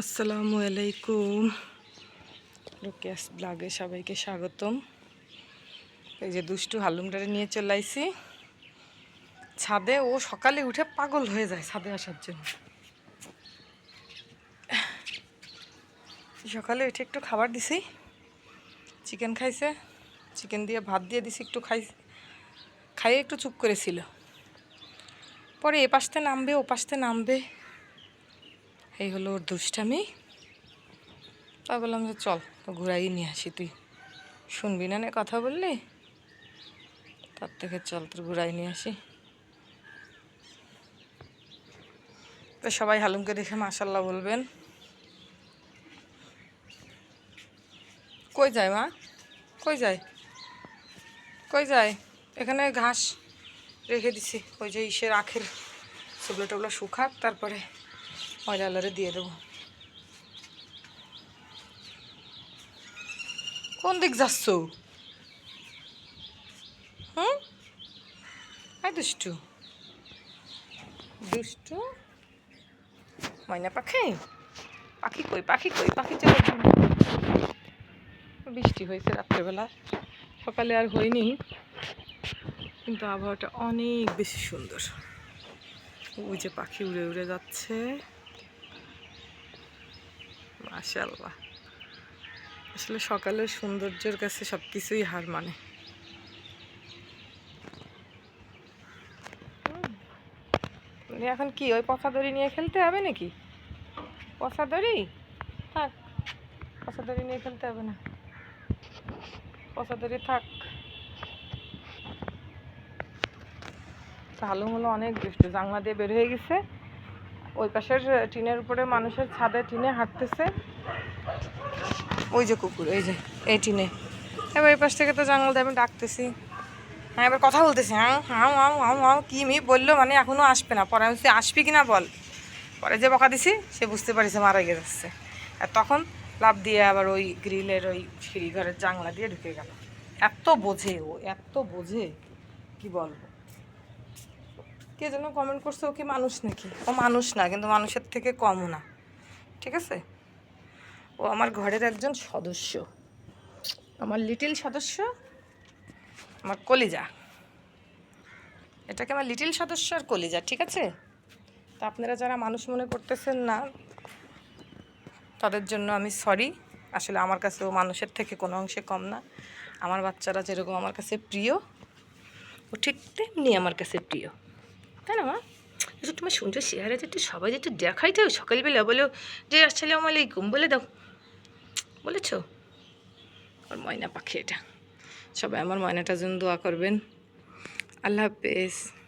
আসসালামু আলাইকুম। রুকিয়াস ব্লগে সবাইকে স্বাগতম। এই যে দুষ্টু হালুমটারে নিয়ে চলে আইসি ছাদে ও সকালে উঠে পাগল হয়ে যায় ছাদে আসার জন্য। সকালে উঠে একটু খাবার দিছি। চিকেন খাইছে। চিকেন দিয়ে ভাত দিয়ে দিছি, একটু খাই, খাইয়ে একটু চুপ করেছিল। পরে এ পাশতে নামবে ও পাশতে নামবে। এই হলো ওর দুষ্টামি। তা বললাম যে চল, তো ঘুরাই নিয়ে আসি তুই। শুনবি না কথা বললি? তার থেকে চল, তোর ঘুরাই নিয়ে আসি। তো সবাই হালুমকে দেখে মাসাল্লাহ বলবেন। কই যায় মা? কই যায়? কই যায়? এখানে ঘাস রেখে দিছি। ওই যে ইসের আখের সেগুলো টেগুলো শুকাক, তারপরে ময়লা আলারে দিয়ে দেবো। কোন দিক যাচ্ছ? দুষ্টু। দুষ্টু? ময়না পাখি? পাখি কই পাখি কই, পাখি চলে বৃষ্টি হয়েছে রাত্রেবেলা। সকালে আর হয়নি, কিন্তু আবহাওয়াটা অনেক বেশি সুন্দর। ওই যে পাখি উড়ে উড়ে যাচ্ছে। মাশাল্লাহ আসলে সকালের সৌন্দর্যের কাছে সব কিছুই হার মানে। এখন কি, ওই পচা দড়ি নিয়ে খেলতে হবে নাকি? পচা দড়ি থাক পচা দড়ি নিয়ে খেলতে হবে না। পচা দড়ি থাক। ভালো হলো অনেক দুষ্টু জাংলা দিয়ে বের হয়ে গেছে। ওই পাশের টিনের উপরে মানুষের ছাদে টিনে হাঁটতেছে। ওই যে কুকুর, এই যে, এই টিনে। এবার এই পাশ থেকে তো দিয়ে আমি ডাকতেছি। হ্যাঁ এবার কথা বলতেছি। হ্যাঁ হাও হাও হাও হাও কি মি বলল মানে এখনও আসবে না। পরে আমি আসবি কি না বল। পরে যে বকা দিছি, সে বুঝতে পারিছে মারা গিয়ে যাচ্ছে আর তখন লাভ দিয়ে আবার ওই গ্রিলের ওই সিঁড়ি ঘরের জানলা দিয়ে ঢুকে গেল। এত বোঝে ও, এত বোঝে, কি বলব? কে যেন কমেন্ট করছে, ও কি মানুষ নাকি? ও মানুষ না, কিন্তু মানুষের থেকে কমও না। ঠিক আছে? ও আমার ঘরের একজন সদস্য। আমার লিটিল সদস্য, আমার কলিজা। এটাকে আমার লিটিল সদস্য আর কলিজা, ঠিক আছে? তা আপনারা যারা মানুষ মনে করতেছেন না, তাদের জন্য আমি সরি আসলে আমার কাছে ও মানুষের থেকে কোনো অংশে কম না। আমার বাচ্চারা যেরকম আমার কাছে প্রিয়, ও ঠিক তেমনি আমার কাছে প্রিয়। তাই না, মা? আচ্ছা তোমার সুন্দর চেহারাটা একটু সবাই একটু দেখাই তো, সকালবেলা বলো, যে আসলে আমালে এই গুম বলে দাও। বলেছ? আর ময়না পাখি এটা। সবাই আমার ময়নাটার জন্য দোয়া করবেন। আল্লাহ হাফেজ।